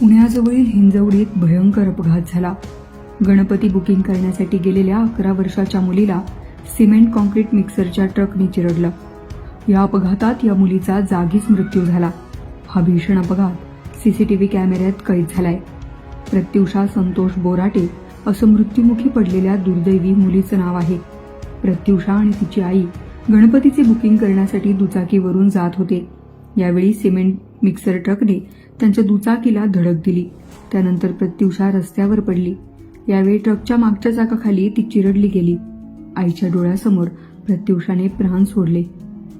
पुण्याजवळील हिंजवडीत भयंकर अपघात झाला. गणपती बुकिंग करण्यासाठी गेलेल्या अकरा वर्षाच्या मुलीला सिमेंट कॉन्क्रीट मिक्सरच्या ट्रकने चिरडलं. या अपघातात या मुलीचा जागीच मृत्यू झाला. हा भीषण अपघात सीसीटीव्ही कॅमेऱ्यात कैद झालाय. प्रत्युषा संतोष बोराटे असं मृत्युमुखी पडलेल्या दुर्दैवी मुलीचं नाव आहे. प्रत्युषा आणि तिची आई गणपतीचे बुकिंग करण्यासाठी दुचाकीवरून जात होते. यावेळी सिमेंट मिक्सर ट्रकने त्यांच्या दुचाकीला धडक दिली. त्यानंतर प्रत्युषा रस्त्यावर पडली. यावेळी ट्रकच्या मागच्या चाकाखाली ती चिरडली गेली. आईच्या डोळ्यासमोर प्रत्युषाने प्राण सोडले.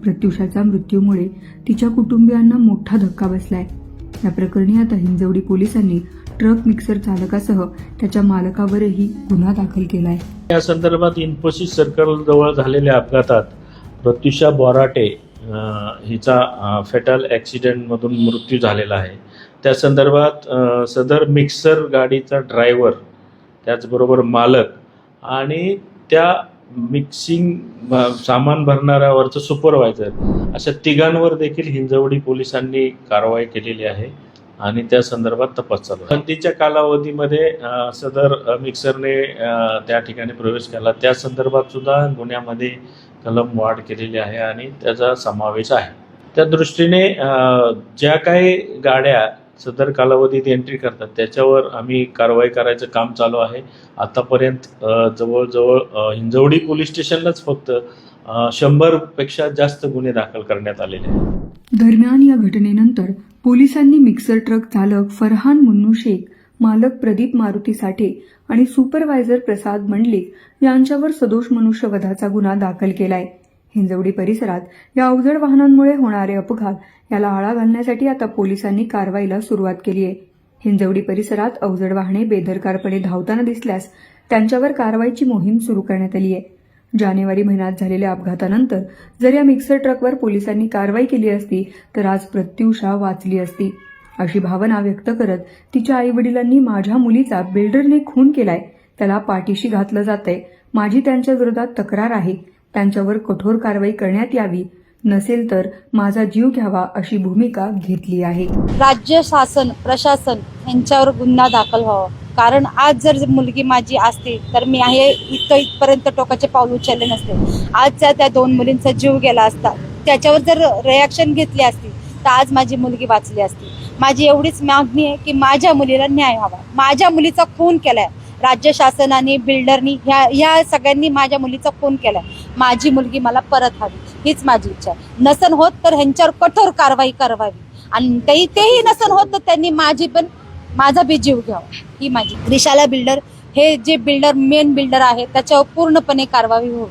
प्रत्युषाच्या मृत्यूमुळे तिच्या कुटुंबियांना मोठा धक्का बसलाय. या प्रकरणी आता हिंजवडी पोलिसांनी ट्रक मिक्सर चालकासह त्याच्या मालकावरही गुन्हा दाखल केलाय. या संदर्भात इन्फोसिस सर्कल जवळ झालेल्या अपघातात प्रत्युषा बोराटे हिचा फेटल ॲक्सिडेंटमधून मृत्यू झालेला आहे. त्या संदर्भात सदर मिक्सर गाडीचा ड्रायव्हर त्याचबरोबर मालक आणि त्या मिक्सिंग सामान भरणाऱ्यावरचं सुपरवायझर अशा तिघांवर देखील हिंजवडी पोलिसांनी कारवाई केलेली आहे आणि त्या संदर्भात तपास चालू बंदीच्या कालावधीमध्ये सदर मिक्सरने त्या ठिकाणी प्रवेश केला. त्या संदर्भात सुद्धा गुन्ह्यामध्ये कलम वाढ केलेली आहे आणि त्याचा समावेश आहे. त्या दृष्टीने ज्या काही गाड्या सदर कालावधीत एंट्री करतात. त्याच्यावर आम्ही कारवाई करायचं काम चालू आहे. आतापर्यंत जवळजवळ हिंजवडी पोलीस स्टेशनलाच फक्त शंभर शंभरपेक्षा जास्त गुन्हे दाखल करण्यात आलेले आहेत. दरम्यान या घटनेनंतर पोलिसांनी मिक्सर ट्रक चालक फरहान मुन्नू शेख मालक प्रदीप मारुती साठे आणि सुपरवायझर प्रसाद मंडलिक यांच्यावर सदोष मनुष्यवधाचा गुन्हा दाखल केलाय. हिंजवडी परिसरात या अवजड वाहनांमुळे होणारे अपघात याला आळा घालण्यासाठी आता पोलिसांनी कारवाईला सुरुवात केली आहे. हिंजवडी परिसरात अवजड वाहने बेदरकारपणे धावताना दिसल्यास त्यांच्यावर कारवाईची मोहीम सुरू करण्यात आली आहे. जानेवारी महिन्यात झालेल्या अपघातानंतर जर या मिक्सर ट्रकवर पोलिसांनी कारवाई केली असती तर आज प्रत्युषा वाचली असती. अशी भावना व्यक्त करत तिच्या आईवडिलांनी माझ्या मुलीचा बिल्डरने खून केलाय त्याला पाठीशी घातलं जातंय. माझी त्यांच्या विरोधात तक्रार आहे. त्यांच्यावर कठोर कारवाई करण्यात यावी नसेल तर माझा जीव घ्यावा अशी भूमिका घेतली आहे. राज्य शासन प्रशासन यांच्यावर गुन्हा दाखल व्हावा. कारण आज जर मुलगी माझी असती तर मी आहे इथं इथपर्यंत टोकाचे पाऊल उचलले नसते. आजच्या त्या दोन मुलींचा जीव गेला असता त्याच्यावर जर रिॲक्शन घेतली असती तर आज माझी मुलगी वाचली असती. माझी एवढीच मागणी आहे की माझ्या मुलीला न्याय हवा. माझ्या मुलीचा खून केलाय. राज्य शासनाने बिल्डरनी ह्या ह्या सगळ्यांनी माझ्या मुलीचा फोन केलाय. माझी मुलगी मला परत हवी. हीच माझी इच्छा आहे. नसन होत तर ह्यांच्यावर कठोर कारवाई करावी. आणि तेही तेही नसन होत तर त्यांनी माझी पण माझा बी जीव घ्यावा. ही माझी. रिशाला बिल्डर हे जे बिल्डर मेन बिल्डर आहे त्याच्यावर पूर्णपणे कारवाई हो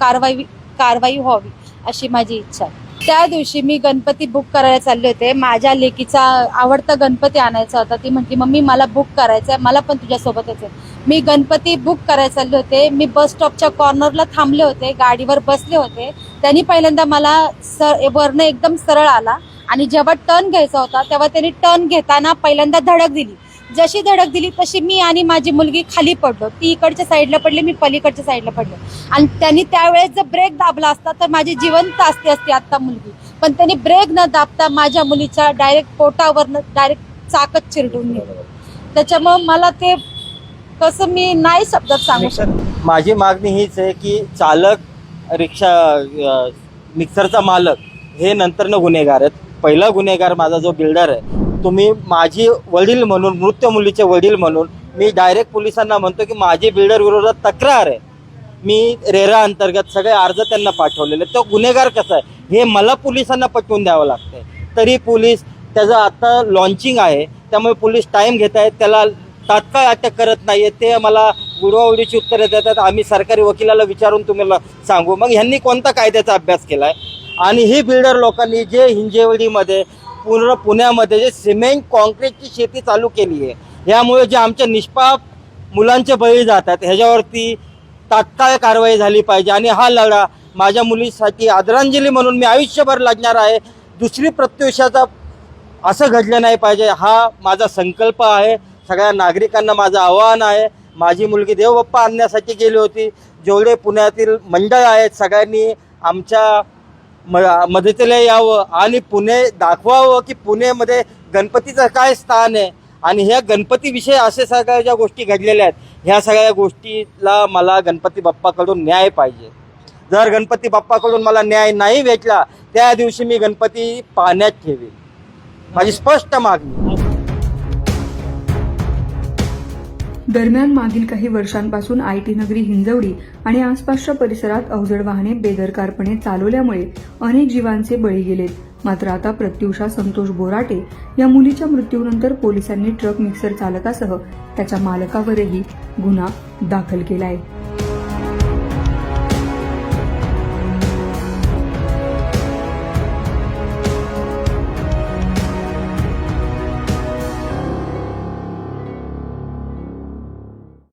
कारवाई कारवाई व्हावी अशी माझी इच्छा आहे. त्या दिवशी मी गणपती बुक करायला चालले होते. माझ्या लेकीचा आवडता गणपती आणायचा होता. ती म्हटली मम्मी मला बुक करायचं आहे मला पण तुझ्यासोबतच आहे. मी गणपती बुक करायला चालले होते. मी बस स्टॉपच्या कॉर्नरला थांबले होते. गाडीवर बसले होते. त्यांनी पहिल्यांदा मला सर वरणं एकदम सरळ आला आणि जेव्हा टर्न घ्यायचा होता तेव्हा त्यांनी टर्न घेताना पहिल्यांदा धडक दिली. जशी धडक दिली तशी मी आणि माझी मुलगी खाली पडलो. ती इकडच्या साईडला पडली मी पलीकडच्या साईडला पडलो. आणि त्यांनी त्यावेळेस जर ब्रेक दाबला असता तर माझी जिवंत असते असती आता मुलगी. पण त्यांनी ब्रेक न दाबता माझ्या मुलीच्या डायरेक्ट पोटावरनं डायरेक्ट चाकच चिरडून नेलं. त्याच्यामुळं मला ते कसं मी नाही शब्दात सांगू शकत. माझी मागणी हीच आहे की चालक रिक्षा मिक्सरचा मालक हे नंतरनं गुन्हेगार आहेत. पहिला गुन्हेगार माझा जो बिल्डर आहे तुम्ही माझी वडील म्हणून मृत मुलीचे वडील म्हणून मी डायरेक्ट पोलिसांना म्हणतो की माझी बिल्डर विरोधात तक्रार आहे. मी रेरा अंतर्गत सगळे अर्ज त्यांना पाठवलेले तो गुन्हेगार कसा आहे? हे मला पोलिसांना पटवून द्यावं लागतंय. तरी पोलीस त्याचं आता लॉन्चिंग आहे. त्यामुळे पोलीस टाईम घेत आहेत. त्याला तात्काळ अटक करत नाही आहे ते मला गुडवावडीची उत्तरे देतात आम्ही सरकारी वकिलाला विचारून तुम्हाला सांगू. मग ह्यांनी कोणता कायद्याचा अभ्यास केला आहे आणि ही बिल्डर लोकांनी जे हिंजेवडीमध्ये पूर्ण पुण्यामध्ये जे सिमेंट कॉन्क्रीटची शेती चालू केली आहे यामुळे जे आमच्या निष्पाप मुलांचे बळी जातात ह्याच्यावरती तात्काळ कारवाई झाली पाहिजे. आणि हा लढा माझ्या मुलीसाठी आदरांजली म्हणून मी आयुष्यभर लढणार आहे. दुसरी प्रत्युषाचा असं घडलं नाही पाहिजे हा माझा संकल्प आहे. सगळ्या नागरिकांना माझं आव्हान आहे. माझी मुलगी देवबाप्पा आणण्यासाठी गेली होती. जेवढे पुण्यातील मंडळ आहेत सगळ्यांनी आमच्या म मदतीला यावं आणि पुणे दाखवावं की पुणेमध्ये गणपतीचं काय स्थान आहे. आणि ह्या गणपतीविषयी असे सगळ्या ज्या गोष्टी घडलेल्या आहेत ह्या सगळ्या गोष्टीला मला गणपती बाप्पाकडून न्याय पाहिजे. जर गणपती बाप्पाकडून मला न्याय नाही भेटला त्या दिवशी मी गणपती पाण्यात ठेवेन. माझी स्पष्ट मागणी दरम्यान मागील काही वर्षांपासून आय टी नगरी हिंजवडी आणि आसपासच्या परिसरात अवजड वाहने बेदरकारपणे चालवल्यामुळे अनेक जीवांचे बळी गेलेत. मात्र आता प्रत्युषा संतोष बोराटे या मुलीच्या मृत्यूनंतर पोलिसांनी ट्रक मिक्सर चालकासह त्याच्या मालकावरही गुन्हा दाखल केला आहे